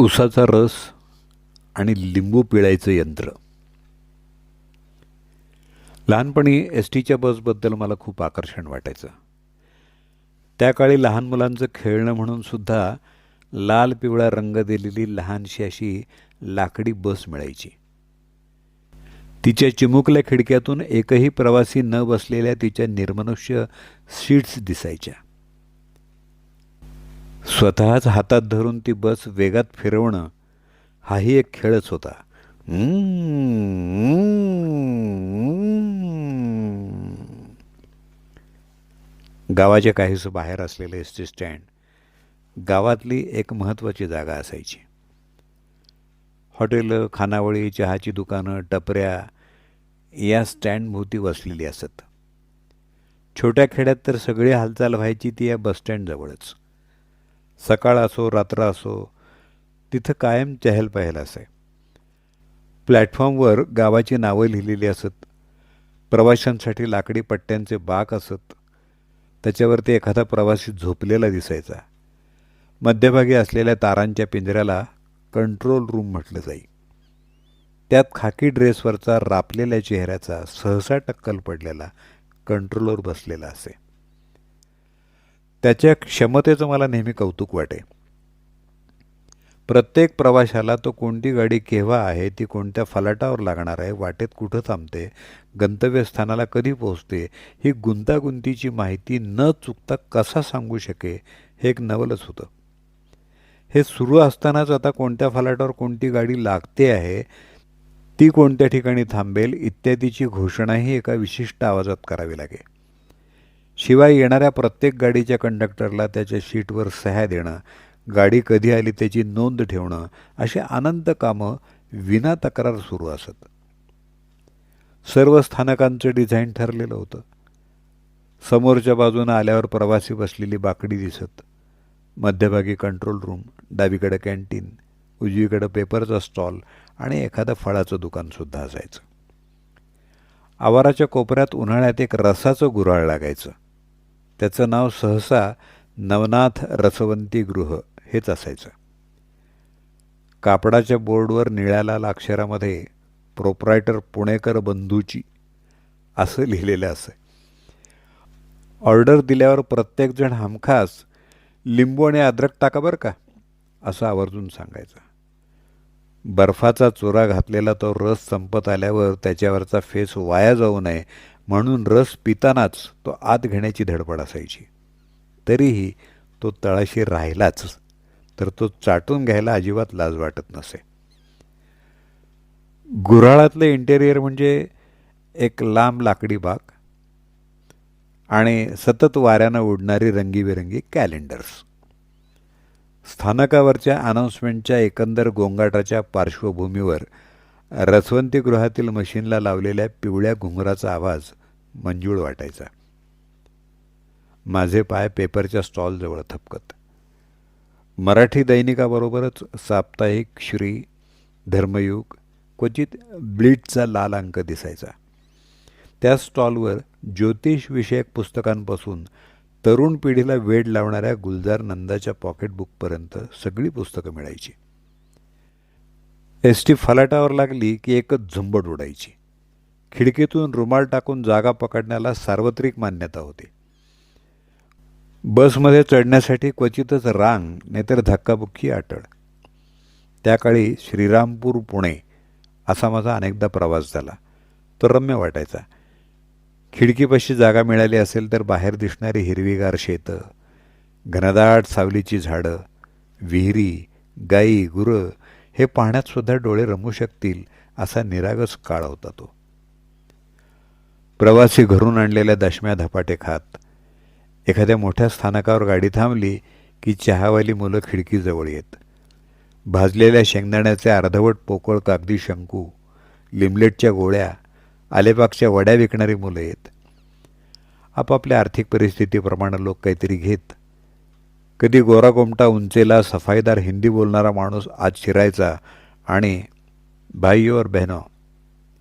उसाचा रस आणि लिंबू पिळायचं यंत्र. लहानपणी एस टीच्या बसबद्दल मला खूप आकर्षण वाटायचं. त्या काळी लहान मुलांचं खेळणं म्हणून सुद्धा लाल पिवळा रंग दिलेली लहानशी अशी लाकडी बस मिळायची. तिच्या चिमुकल्या खिडक्यातून एकही प्रवासी न बसलेल्या तिच्या निर्मनुष्य सीट्स दिसायच्या. स्वतःच हातात धरून ती बस वेगात फिरवणं हाही एक खेळच होता. गावाच्या काहीस बाहेर असलेले एस टी स्टँड गावातली एक महत्त्वाची जागा असायची. हॉटेलं खानावळी चहाची दुकानं टपऱ्या या स्टँडभोवती वसलेली असत. छोट्या खेड्यात तर सगळी हालचाल व्हायची ती या बसस्टँडजवळच. सकाळ असो रात्र असो तिथं कायम चहलपहल असे. प्लॅटफॉर्मवर गावाची नावं लिहिलेली असत. प्रवाशांसाठी लाकडी पट्ट्यांचे बाक असत. त्याच्यावरती एखादा प्रवासी झोपलेला दिसायचा. मध्यभागी असलेल्या तारांच्या पिंजऱ्याला कंट्रोल रूम म्हटलं जाई. त्यात खाकी ड्रेसवरचा रापलेल्या चेहऱ्याचा सहसा टक्कल पडलेला कंट्रोलवर बसलेला असे. त्याच्या क्षमतेचं मला नेहमी कौतुक वाटे. प्रत्येक प्रवाशाला तो कोणती गाडी केव्हा आहे ती कोणत्या फलाटावर लागणार आहे वाटेत कुठं थांबते गंतव्यस्थानाला कधी पोहोचते ही गुंतागुंतीची माहिती न चुकता कसा सांगू शके हे एक नवलच होतं. हे सुरू असतानाच आता कोणत्या फलाटावर कोणती गाडी लागते आहे ती कोणत्या ठिकाणी थांबेल इत्यादीची घोषणाही एका विशिष्ट आवाजात करावी लागे. शिवाय येणाऱ्या प्रत्येक गाडीच्या कंडक्टरला त्याच्या शीटवर सह्या देणं गाडी कधी आली त्याची नोंद ठेवणं अशी अनंत कामं विना तक्रार सुरू असत. सर्व स्थानकांचं डिझाईन ठरलेलं होतं. समोरच्या बाजूनं आल्यावर प्रवासी बसलेली बाकडी दिसत. मध्यभागी कंट्रोल रूम डावीकडे कॅन्टीन उजवीकडं पेपरचा स्टॉल आणि एखादं फळाचं दुकानसुद्धा असायचं. आवाराच्या कोपऱ्यात उन्हाळ्यात एक रसाचं गुऱ्हाळ लागायचं. त्याचं नाव सहसा नवनाथ रसवंती गृह हेच असायचं. कापडाच्या बोर्डवर निळ्या लाल अक्षरामध्ये प्रोप्रायटर पुणेकर बंधूची असं लिहिलेलं असं. ऑर्डर दिल्यावर प्रत्येकजण हमखास लिंबू आणि अद्रक टाका बरं का असं आवर्जून सांगायचं. बर्फाचा चोरा घातलेला तो रस संपत आल्यावर त्याच्यावरचा फेस वाया जाऊ नये म्हणून रस पितानाच तो आत घेण्याची धडपड असायची. तरीही तो तळाशी राहिलाच तर तो चाटून घ्यायला अजिबात लाज वाटत नसे. गुऱ्हाळातलं इंटेरियर म्हणजे एक लांब लाकडी बाग आणि सतत वाऱ्यानं उडणारी रंगीबेरंगी कॅलेंडर्स स्थानकावरच्या अनाऊन्समेंटच्या एकंदर गोंगाटाच्या पार्श्वभूमीवर रसवंतीगृहातील मशीनला लावलेल्या पिवळ्या घुंगराचा आवाज मंजूळ वाटायचा. माझे पाय पेपरच्या स्टॉलजवळ थपकत. मराठी दैनिकाबरोबरच साप्ताहिक श्री धर्मयुग क्वचित ब्लिटचा लाल अंक दिसायचा. त्या स्टॉलवर ज्योतिषविषयक पुस्तकांपासून तरुण पिढीला वेड लावणाऱ्या गुलजार नंदाच्या पॉकेटबुकपर्यंत सगळी पुस्तकं मिळायची. एस टी फलाटावर लागली की एकच झुंबड उडायची. खिडकीतून रुमाल टाकून जागा पकडण्याला सार्वत्रिक मान्यता होती. बसमध्ये चढण्यासाठी क्वचितच रांग नाहीतर धक्काबुक्की आटळ. त्या काळी श्रीरामपूर पुणे असा माझा अनेकदा प्रवास झाला. तो रम्य वाटायचा. खिडकीपाशी जागा मिळाली असेल तर बाहेर दिसणारी हिरवीगार शेतं घनदाट सावलीची झाडं विहिरी गाई गुरं हे पाहण्यातसुद्धा डोळे रमू शकतील असा निरागस काळ होता तो. प्रवासी घरून आणलेल्या दशम्या धपाटे खात. एखाद्या मोठ्या स्थानकावर गाडी थांबली की चहावाली मुलं खिडकीजवळ येत. भाजलेल्या शेंगदाण्याचे अर्धवट पोकळ कागदी शंकू लिमलेटच्या गोळ्या आलेपाकच्या वड्या विकणारी मुलं येत. आपापल्या आर्थिक परिस्थितीप्रमाणे लोक काहीतरी घेत. कधी गोराकोमटा उंचेला सफाईदार हिंदी बोलणारा माणूस आज शिरायचा आणि भाई और बहनो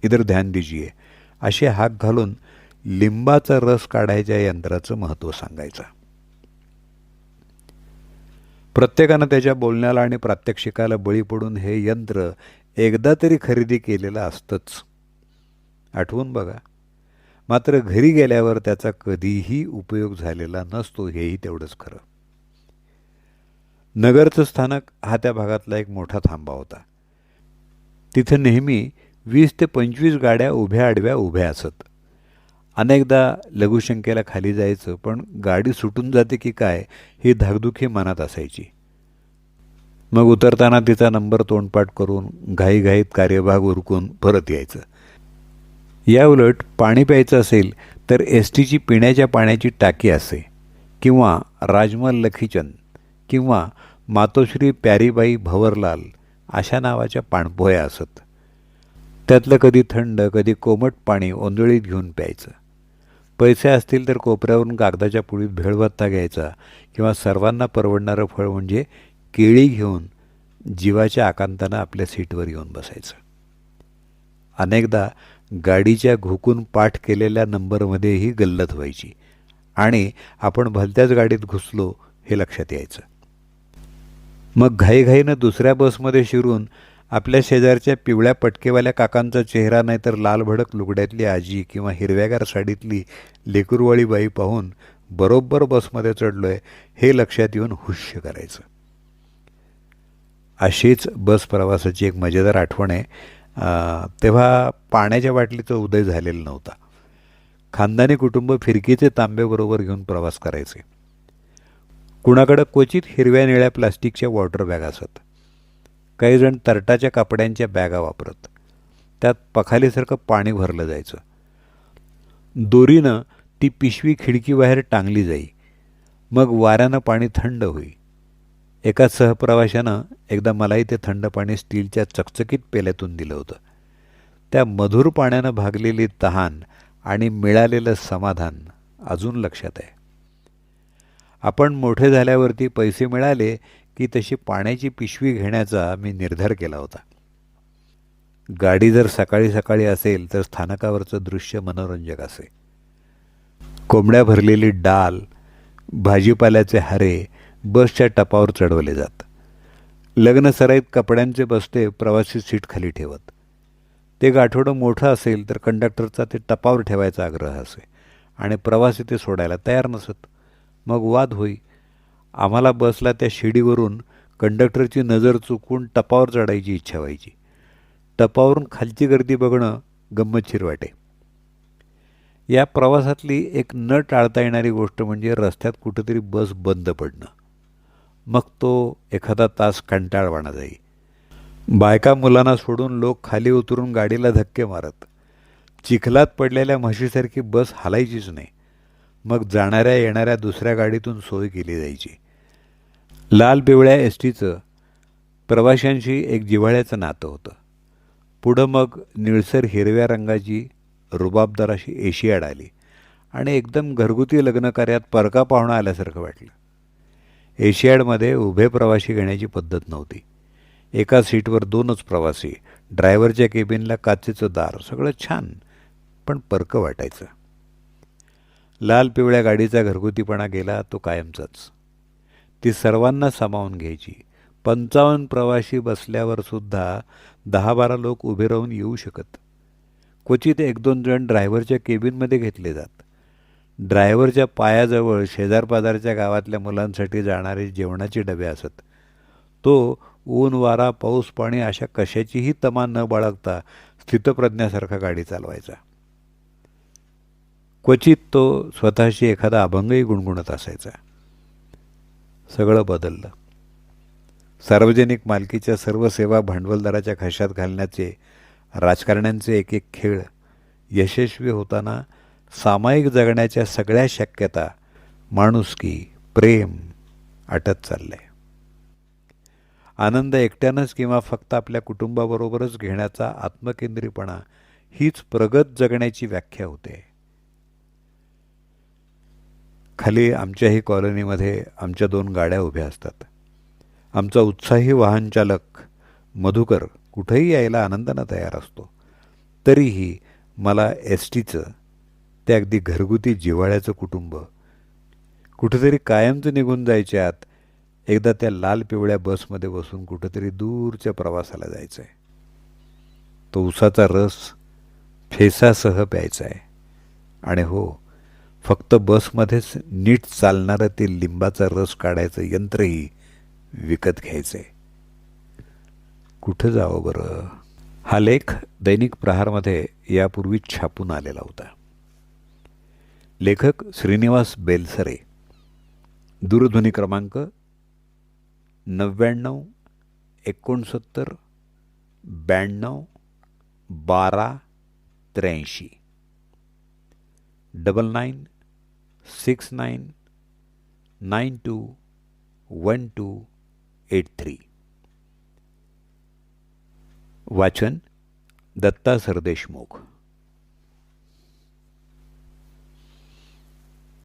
इधर ध्यान दीजिए असे हाक घालून लिंबाचा रस काढायच्या यंत्राचं महत्त्व सांगायचं. प्रत्येकानं त्याच्या बोलण्याला आणि प्रात्यक्षिकाला बळी पडून हे यंत्र एकदा तरी खरेदी केलेलं असतंच. आठवून बघा. मात्र घरी गेल्यावर त्याचा कधीही उपयोग झालेला नसतो हेही तेवढंच खरं. नगरचं स्थानक हा त्या भागातला एक मोठा थांबा होता. तिथं नेहमी वीस ते पंचवीस गाड्या उभ्या आडव्या उभ्या असत. अनेकदा लघुशंकेला खाली जायचं पण गाडी सुटून जाते की काय ही धाकधुकी मनात असायची. मग उतरताना तिचा नंबर तोंडपाठ करून घाईघाईत कार्यभाग उरकून परत यायचं. या उलट पाणी प्यायचं असेल तर एस टीची पिण्याच्या पाण्याची टाकी असे किंवा राजमल लखीचंद किंवा मातोश्री प्यारीबाई भवरलाल अशा नावाच्या पाणपोह्या असत. त्यातलं कधी थंड कधी कोमट पाणी ओंजळीत घेऊन प्यायचं. पैसे असतील तर कोपऱ्यावरून कागदाच्या पुळीत भेळभत्ता घ्यायचा किंवा सर्वांना परवडणारं फळ म्हणजे केळी घेऊन जीवाच्या आकांतानं आपल्या सीटवर येऊन बसायचं. अनेकदा गाडीच्या घुकून पाठ केलेल्या नंबरमध्येही गल्लत व्हायची आणि आपण भलत्याच गाडीत घुसलो हे लक्षात यायचं. मग घाईघाईनं दुसऱ्या बसमध्ये शिरून आपल्या शेजारच्या पिवळ्या पटकेवाल्या काकांचा चेहरा नाहीतर लाल भडक लुगड्यातली आजी किंवा हिरव्यागार साडीतली लेकुरवाळी बाई पाहून बरोबर बसमध्ये चढलोय हे लक्षात येऊन हुश्य करायचं. अशीच बस प्रवासाची एक मजेदार आठवण आहे. तेव्हा पाण्याच्या बाटलीचा उदय झालेला नव्हता. खानदानी कुटुंब फिरकीचे तांबेबरोबर घेऊन प्रवास करायचे. कुणाकडं क्वचित हिरव्या निळ्या प्लास्टिकच्या वॉटर बॅग असत. काही जण तरटाच्या कापड्यांच्या बॅगा वापरत. त्यात पखालीसारखं पाणी भरलं जायचं. दोरीनं ती पिशवी खिडकीबाहेर टांगली जाई. मग वाऱ्यानं पाणी थंड होई. एका सहप्रवाशानं एकदा मलाही ते थंड पाणी स्टीलच्या चकचकीत पेल्यातून दिलं होतं. त्या मधुर पाण्यानं भागलेली तहान आणि मिळालेलं समाधान अजून लक्षात आहे. आपण मोठे झाल्यावरती पैसे मिळाले की तशी पाण्याची पिशवी घेण्याचा मी निर्धार केला होता. गाडी जर सकाळी सकाळी असेल तर स्थानकावरचं दृश्य मनोरंजक असे. कोंबड्या भरलेली डाल भाजीपाल्याचे हरे बसच्या टपावर चढवले जात. लग्नसराईत कपड्यांचे बसते प्रवासी सीट खाली ठेवत. ते गाठोडं मोठं असेल तर कंडक्टरचा ते टपावर ठेवायचा आग्रह असे. आणि प्रवासी ते सोडायला तयार नसत. मग वाद होई. आम्हाला बसला त्या शिडीवरून कंडक्टरची नजर चुकून टपावर चढायची इच्छा व्हायची. टपावरून खालची गर्दी बघणं गंमतशीर वाटे. या प्रवासातली एक न टाळता येणारी गोष्ट म्हणजे रस्त्यात कुठंतरी बस बंद पडणं. मग तो एखादा तास कंटाळवाणा जाई. बायका मुलांना सोडून लोक खाली उतरून गाडीला धक्के मारत. चिखलात पडलेल्या म्हशीसारखी बस हालायचीच नाही. मग जाणाऱ्या येणाऱ्या दुसऱ्या गाडीतून सोय केली जायची. लाल पिवळ्या एस टीचं प्रवाशांशी एक जिव्हाळ्याचं नातं होतं. पुढं मग निळसर हिरव्या रंगाची रुबाबदार अशी एशियाड आली आणि एकदम घरगुती लग्नकार्यात परका पाहुणा आल्यासारखं वाटलं. एशियाडमध्ये उभे प्रवासी घेण्याची पद्धत नव्हती. एका सीटवर दोनच प्रवासी ड्रायव्हरच्या केबिनला काचेचं दार सगळं छान पण परकं वाटायचं. लाल पिवळ्या गाडीचा घरगुतीपणा गेला तो कायमचाच. ती सर्वांना सामावून घ्यायची. पंचावन्न प्रवासी बसल्यावर सुद्धा दहा बारा लोक उभे राहून येऊ शकत. क्वचित एक दोन जण ड्रायव्हरच्या केबिनमध्ये घेतले जात. ड्रायव्हरच्या पायाजवळ शेजारपाजारच्या गावातल्या मुलांसाठी जाणारे जेवणाचे डबे असत. तो ऊन वारा पाऊस पाणी अशा कशाचीही तमा न बाळगता स्थितप्रज्ञासारखा गाडी चालवायचा. क्वचित तो स्वतःशी एखादा अभंगही गुणगुणत असायचा. सगळं बदललं. सार्वजनिक मालकीच्या सर्व सेवा भांडवलदाराच्या खशात घालण्याचे राजकारण्यांचे एक एक खेळ यशस्वी होताना सामायिक जगण्याच्या सगळ्या शक्यता माणुसकी प्रेम आटत चाललंय. आनंद एकट्यानंच किंवा फक्त आपल्या कुटुंबाबरोबरच घेण्याचा आत्मकेंद्रीपणा हीच प्रगत जगण्याची व्याख्या होते. खाली आमच्याही कॉलनीमध्ये आमच्या दोन गाड्या उभ्या असतात. आमचा उत्साही वाहनचालक मधुकर कुठेही यायला आनंदानं तयार असतो. तरीही मला एस टीचं ते अगदी घरगुती जिव्हाळ्याचं कुटुंब कुठेतरी कायमचं निघून जायच्यात एकदा त्या लाल पिवळ्या बसमध्ये बसून कुठंतरी दूरच्या प्रवासाला जायचं आहे तो उसाचा रस फेसासह प्यायचा आहे आणि हो फक्त बसमध्येच नीट चालणारं ते लिंबाचा रस काढायचं यंत्रही विकत घ्यायचं आहे कुठं जावं बरं? हा लेख दैनिक प्रहारमध्ये यापूर्वी छापून आलेला होता. लेखक श्रीनिवास बेलसरे. दूरध्वनी क्रमांक नव्याण्णव एकोणसत्तर ब्याण्णव बारा त्र्याऐंशी. Double nine six nine nine two one two eight three वाचन दत्ता सरदेशमुख.